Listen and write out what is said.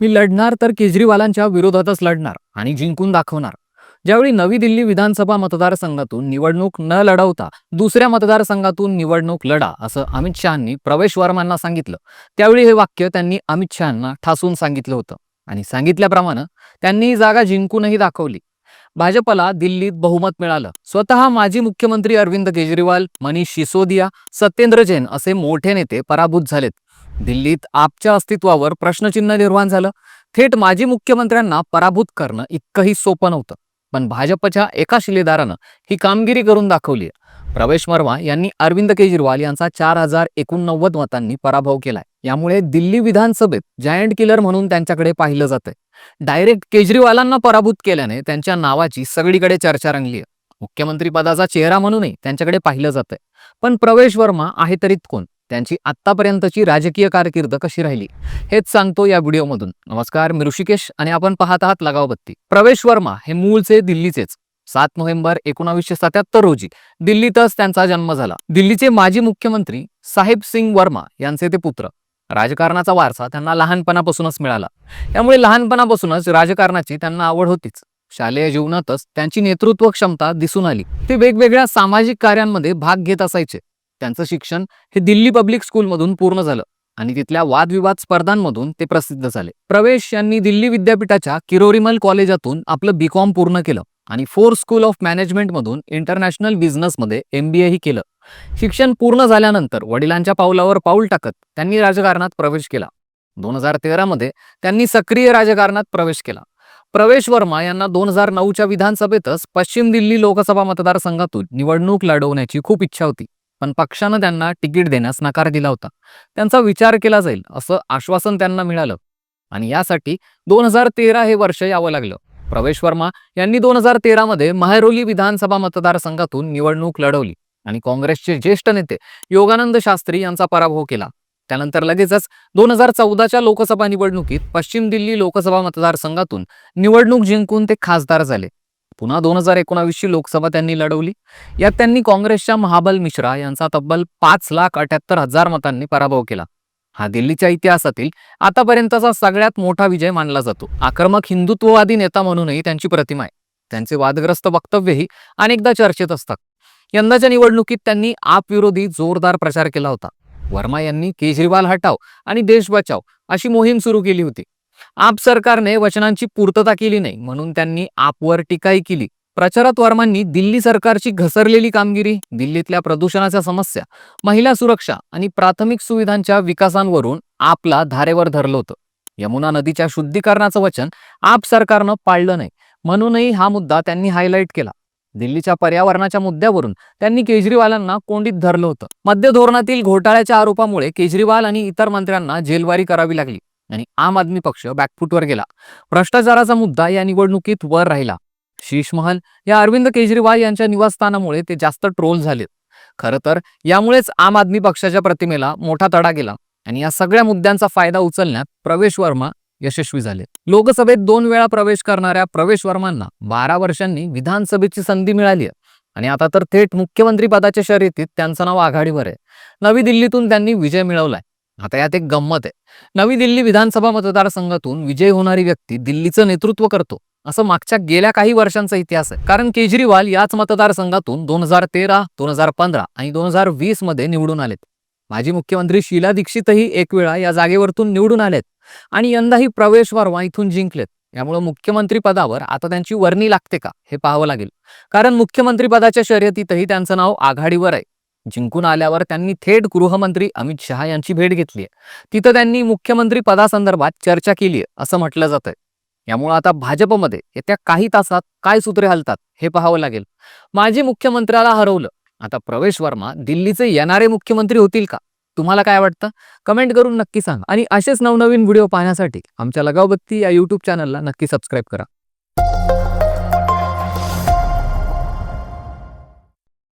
मी लढणार तर केजरीवालांच्या विरोधातच लढणार आणि जिंकून दाखवणार. ज्यावेळी नवी दिल्ली विधानसभा मतदारसंघातून निवडणूक न लढवता दुसऱ्या मतदारसंघातून निवडणूक लढा असं अमित शहांनी प्रवेश वर्मांना सांगितलं. त्यावेळी हे वाक्य त्यांनी अमित शहांना ठासून सांगितलं होतं आणि सांगितल्याप्रमाणे त्यांनी ही जागा जिंकूनही दाखवली. भाजपला दिल्लीत बहुमत मिळालं. स्वतः माजी मुख्यमंत्री अरविंद केजरीवाल मनीष सिसोदिया सत्येंद्र जैन असे मोठे नेते पराभूत झालेत. दिल्लीत आपच्या अस्तित्वावर प्रश्नचिन्ह निर्माण झालं. थेट माजी मुख्यमंत्र्यांना पराभूत करणं इतकंही सोपं नव्हतं. पण भाजपच्या एका शिलेदारानं ही कामगिरी करून दाखवली प्रवेश वर्मा यांनी अरविंद केजरीवाल यांचा चार हजार एकोणनव्वद मतांनी पराभव केलाय. यामुळे दिल्ली विधानसभेत जायंट किलर म्हणून त्यांच्याकडे पाहिलं जातंय. डायरेक्ट केजरीवालांना पराभूत केल्याने त्यांच्या नावाची सगळीकडे चर्चा रंगली आहे मुख्यमंत्री पदाचा चेहरा म्हणूनही त्यांच्याकडे पाहिलं जातंय. पण प्रवेश वर्मा आहे तरीत कोण? त्यांची आत्तापर्यंतची राजकीय कारकीर्द कशी राहिली हेच सांगतो या व्हिडिओमधून. नमस्कार मी ऋषिकेश आणि आपण पाहत आहात लगाव बत्ती. प्रवेश वर्मा हे मूळचे दिल्लीचेच. सात नोव्हेंबर एकोणावीसशे सत्याहत्तर रोजी दिल्लीतच त्यांचा जन्म झाला. दिल्लीचे माजी मुख्यमंत्री साहेब सिंग वर्मा यांचे ते पुत्र. राजकारणाचा वारसा त्यांना लहानपणापासूनच मिळाला. त्यामुळे लहानपणापासूनच राजकारणाची त्यांना आवड होतीच. शालेय जीवनातच त्यांची नेतृत्व क्षमता दिसून आली. ते वेगवेगळ्या सामाजिक कार्यांमध्ये भाग घेत असायचे. त्यांचं शिक्षण हे दिल्ली पब्लिक स्कूलमधून पूर्ण झालं आणि तिथल्या वादविवाद स्पर्धांमधून ते प्रसिद्ध झाले. प्रवेश यांनी दिल्ली विद्यापीठाच्या किरोरिमल कॉलेजातून आपलं बीकॉम पूर्ण केलं आणि फोर स्कूल ऑफ मॅनेजमेंटमधून इंटरनॅशनल बिझनेसमध्ये एम बी एही केलं. शिक्षण पूर्ण झाल्यानंतर वडिलांच्या पावलावर पाऊल टाकत त्यांनी राजकारणात प्रवेश केला. दोन हजार तेरामध्ये त्यांनी सक्रिय राजकारणात प्रवेश केला. प्रवेश वर्मा यांना दोन हजार नऊच्या विधानसभेतच पश्चिम दिल्ली लोकसभा मतदारसंघातून निवडणूक लढवण्याची खूप इच्छा होती. पण पक्षानं त्यांना तिकीट देण्यास नकार दिला होता. त्यांचा विचार केला जाईल असं आश्वासन त्यांना मिळालं. आणि यासाठी दोन हजार तेरा हे वर्ष यावं लागलं. प्रवेश वर्मा यांनी दोन हजार तेरामध्ये माहेरोली विधानसभा मतदारसंघातून निवडणूक लढवली आणि काँग्रेसचे ज्येष्ठ नेते योगानंद शास्त्री यांचा पराभव केला. त्यानंतर लगेचच दोन हजार चौदाच्या लोकसभा निवडणुकीत पश्चिम दिल्ली लोकसभा मतदारसंघातून निवडणूक जिंकून ते खासदार झाले. पुन्हा दोन हजार एकोणावीसची लोकसभा त्यांनी लढवली. यात त्यांनी काँग्रेसच्या महाबल मिश्रा यांचा तब्बल पाच लाख अठ्याहत्तर हजार मतांनी पराभव केला. हा दिल्लीच्या इतिहासातील आतापर्यंतचा सगळ्यात मोठा विजय मानला जातो. आक्रमक हिंदुत्ववादी नेता म्हणूनही त्यांची प्रतिमा आहे. त्यांचे वादग्रस्त वक्तव्यही अनेकदा चर्चेत असतात. यंदाच्या निवडणुकीत त्यांनी आपविरोधी जोरदार प्रचार केला होता. वर्मा यांनी केजरीवाल हटाव आणि देश बचाव अशी मोहीम सुरू केली होती. आप सरकारने वचनांची पूर्तता केली नाही म्हणून त्यांनी आपवर टीकाही केली. प्रचारात वर्मांनी दिल्ली सरकारची घसरलेली कामगिरी दिल्लीतल्या प्रदूषणाच्या समस्या महिला सुरक्षा आणि प्राथमिक सुविधांच्या विकासांवरून आपला धारेवर धरलं होतं. यमुना नदीच्या शुद्धीकरणाचं वचन आप सरकारनं पाळलं नाही म्हणूनही हा मुद्दा त्यांनी हायलाईट केला. दिल्लीच्या पर्यावरणाच्या मुद्द्यावरून त्यांनी केजरीवालांना कोंडीत धरलं होतं. मध्य धोरणातील घोटाळ्याच्या आरोपामुळे केजरीवाल आणि इतर मंत्र्यांना जेलवारी करावी लागली. आणि आम आदमी पक्ष बॅकफूटवर गेला. भ्रष्टाचाराचा मुद्दा या निवडणुकीत वर राहिला. शीश महल या अरविंद केजरीवाल यांच्या निवासस्थानामुळे ते जास्त ट्रोल झालेत. खरं तर यामुळेच आम आदमी पक्षाच्या प्रतिमेला मोठा तडा गेला आणि या सगळ्या मुद्द्यांचा फायदा उचलण्यात प्रवेश वर्मा यशस्वी झाले. लोकसभेत दोन वेळा प्रवेश करणाऱ्या प्रवेश वर्मांना बारा वर्षांनी विधानसभेची संधी मिळाली आहे. आणि आता तर थेट मुख्यमंत्री पदाच्या शर्यतीत त्यांचं नाव आघाडीवर आहे. नवी दिल्लीतून त्यांनी विजय मिळवलाय. आता यात एक गंमत आहे. नवी दिल्ली विधानसभा मतदारसंघातून विजय होणारी व्यक्ती दिल्लीचं नेतृत्व करतो असं मागच्या गेल्या काही वर्षांचा इतिहास आहे. कारण केजरीवाल याच मतदारसंघातून दोन हजार तेरा दोन हजार पंधरा आणि दोन हजार वीसमध्ये निवडून आलेत. माजी मुख्यमंत्री शीला दीक्षितही एक वेळा या जागेवरतून निवडून आलेत आणि यंदाही प्रवेश वर्मा इथून जिंकलेत. यामुळे मुख्यमंत्री पदावर आता त्यांची वर्णी लागते का हे पाहावं लागेल. कारण मुख्यमंत्री पदाच्या शर्यतीतही त्यांचं नाव आघाडीवर आहे. जिंकून आल्यावर त्यांनी थेट गृहमंत्री अमित शहा यांची भेट घेतली आहे. तिथं त्यांनी मुख्यमंत्री पदासंदर्भात चर्चा केली आहे असं म्हटलं जातंय. यामुळे आता भाजपमध्ये येत्या काही तासात काय सूत्रे हलतात हे पाहावं लागेल. माजी मुख्यमंत्र्याला हरवलं. आता प्रवेश वर्मा दिल्लीचे येणारे मुख्यमंत्री होतील का? तुम्हाला काय वाटतं? कमेंट करून नक्की सांगा. आणि असेच नवनवीन व्हिडिओ पाहण्यासाठी आमच्या लगावबत्ती या यूट्यूब चॅनलला नक्की सबस्क्राईब करा.